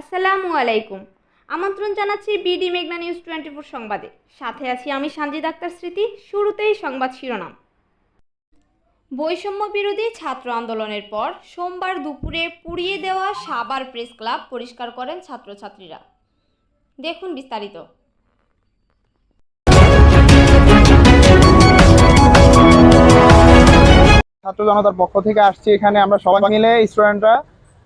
আসসালামু আলাইকুম। আমন্ত্রণ জানাচ্ছি বিডি মেঘনা নিউজ টোয়েন্টি ফোর সংবাদে। সাথে আছি আমি সানজিদ আক্তার স্মৃতি, শুরুতেই সংবাদ শিরোনাম। বৈষম্য বিরোধী ছাত্র আন্দোলনের পর সোমবার দুপুরে পুড়িয়ে দেওয়া সাবার প্রেস ক্লাব পরিষ্কার করেন ছাত্রছাত্রীরা। দেখুন বিস্তারিত। ছাত্র জনতার পক্ষ থেকে আসছি এখানে। আমরা সবাই মিলে স্টুডেন্টরা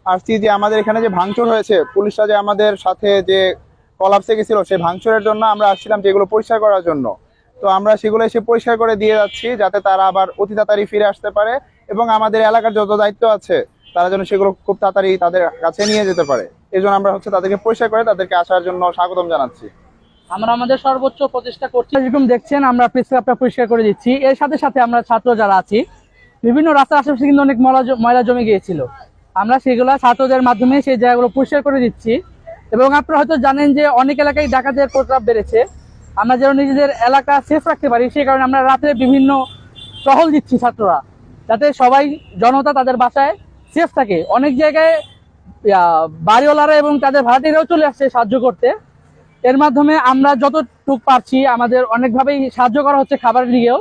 আসছি যে আমাদের এখানে যে ভাঙচুর হয়েছে, পুলিশরা যে আমাদের সাথে যে কলাপসে গেছিল, সেই ভাঙচুরের জন্য আমরা আসছিলাম যেগুলো পরিষ্কার করার জন্য। তো আমরা সেগুলো এসে পরিষ্কার করে দিয়ে যাচ্ছি, যাতে তারা আবার অতি তাড়াতাড়ি ফিরে আসতে পারে এবং আমাদের এলাকার যত দায়িত্ব আছে, তারা যেন সেগুলো খুব তাড়াতাড়ি তাদের কাছে নিয়ে যেতে পারে। এই জন্য আমরা হচ্ছে তাদেরকে পরিষ্কার করে তাদেরকে আসার জন্য স্বাগতম জানাচ্ছি। আমরা আমাদের সর্বোচ্চ প্রচেষ্টা করছি। যেরকম দেখছেন, আমরা প্রেস পরিষ্কার করে দিচ্ছি। এর সাথে সাথে আমরা ছাত্র যারা আছি, বিভিন্ন রাস্তার আশেপাশে কিন্তু অনেক ময়লা ময়লা জমে গিয়েছিল। আমরা সেগুলো ছাত্রদের মাধ্যমে সেই জায়গাগুলো পরিষ্কার করে দিচ্ছি। এবং আপনারা হয়তো জানেন যে অনেক এলাকায় ডাকাতের প্রতাপ বেড়েছে। আমরা যেন নিজেদের এলাকা সেফ রাখতে পারি, সেই কারণে আমরা রাতে বিভিন্ন টহল দিচ্ছি ছাত্ররা। যাতে সবাই, জনতা তাদের বাসায় সেফ থাকে। অনেক জায়গায় বাড়িওয়ালারা এবং তাদের ভাড়াটিরাও চলে আসছে সাহায্য করতে। এর মাধ্যমে আমরা যতটুক পারছি আমাদের অনেকভাবেই সাহায্য করা হচ্ছে খাবারের দিকেও।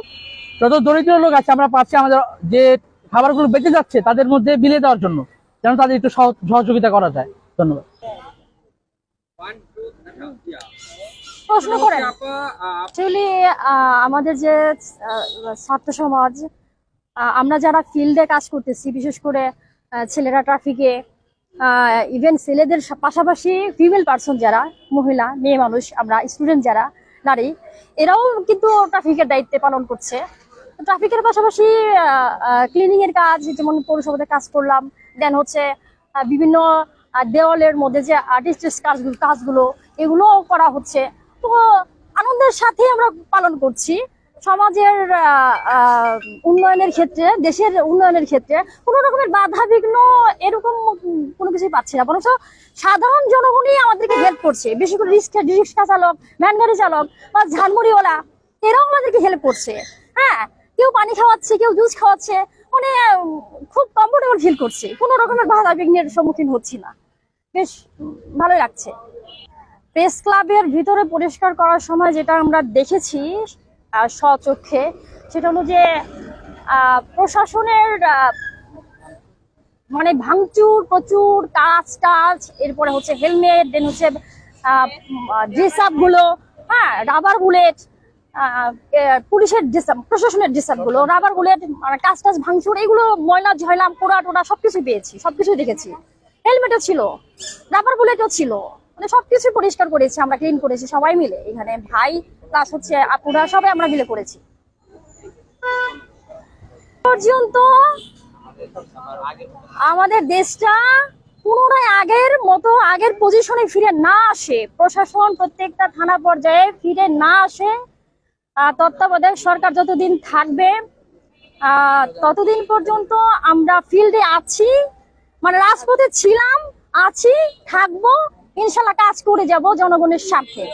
যত দরিদ্র লোক আছে আমরা পারছি আমাদের যে খাবারগুলো বেঁচে যাচ্ছে তাদের মধ্যে বিলে দেওয়ার জন্য। যেন তাদের একটু সহ- সহযোগিতা করা যায়। ধন্যবাদ। প্রশ্ন করেন। অ্যাকচুয়ালি আমাদের যে ছাত্র সমাজ আমরা যারা ফিল্ডে কাজ করতেছি, বিশেষ করে ছেলেরা ট্রাফিকে ইভেন ছেলেদের পাশাপাশি ফিমেল পার্সন যারা, মহিলা, মেয়ে মানুষ, আমরা স্টুডেন্ট যারা, নারী, এরাও কিন্তু ট্রাফিকের দায়িত্বে পালন করছে। ট্রাফিকের পাশাপাশি ক্লিনিং এর কাজ, যেমন পৌরসভাতে কাজ করলাম দেন হচ্ছে বিভিন্ন দেওয়ালের মধ্যে যে আর্টিস্ট কাজগুলো কাজগুলো এগুলো করা হচ্ছে। তো, আনন্দের সাথে আমরা পালন করছি। সমাজের উন্নয়নের ক্ষেত্রে, দেশের উন্নয়নের ক্ষেত্রে কোনো রকমের বাধা বিঘ্ন এরকম কোনো কিছুই পাচ্ছি না। বরঞ্চ সাধারণ জনগণই আমাদেরকে হেল্প করছে। বেশি করে রিক্সা রিক্সা চালক ভ্যান গাড়ি চালক বা ঝালমুড়িওয়ালা, এরাও আমাদেরকে হেল্প করছে। হ্যাঁ? কেউ পানি খাওয়াচ্ছে, কেউ জুস খাওয়াচ্ছে মানে খুব কমফোর্টেবল ফিল করছে। কোনো রকমের বাধা বিঘ্নের সম্মুখীন হচ্ছি না। বেশ, ভালোই লাগছে। প্রেস ক্লাবের ভিতরে পরিষ্কার করার সময় যেটা আমরা দেখেছি স্বচক্ষে, সেটা হলো যে প্রশাসনের মানে ভাঙচুর, প্রচুর কাজ টাচ, এরপরে হচ্ছে হেলমেট দেন হচ্ছে ড্রেস আপগুলো হ্যাঁ রাবার বুলেট পুলিশের ড্রেস প্রশাসনের ড্রেস আপগুলো রাবার বুলেট কাজ টাজ ভাঙচুর এগুলো ময়লা ঝয়লাম পোড়া টোড়া সবকিছু পেয়েছি সবকিছু দেখেছি। হেলমেটও ছিল, রাবার বুলেটও ছিল মানে সবকিছু পরিষ্কার করেছি, আমরা ক্লিন করেছি, সবাই মিলে, এখানে ভাই প্লাস হচ্ছে আপুরা, সবাই আমরা মিলে করেছি। পর্যন্ত আমাদের দেশটা পুনরায় আগের মতো, আগের পজিশনে ফিরে না আসে, প্রশাসন প্রত্যেকটা থানা পর্যায়ে ফিরে না আসে। তত্ত্বাবধায়ক সরকার যতদিন থাকবে ততদিন পর্যন্ত আমরা ফিল্ডে আছি মানে রাজপথে ছিলাম, আছি, থাকব, ইনশাল্লাহ কাজ করে যাব জনগণের স্বার্থে।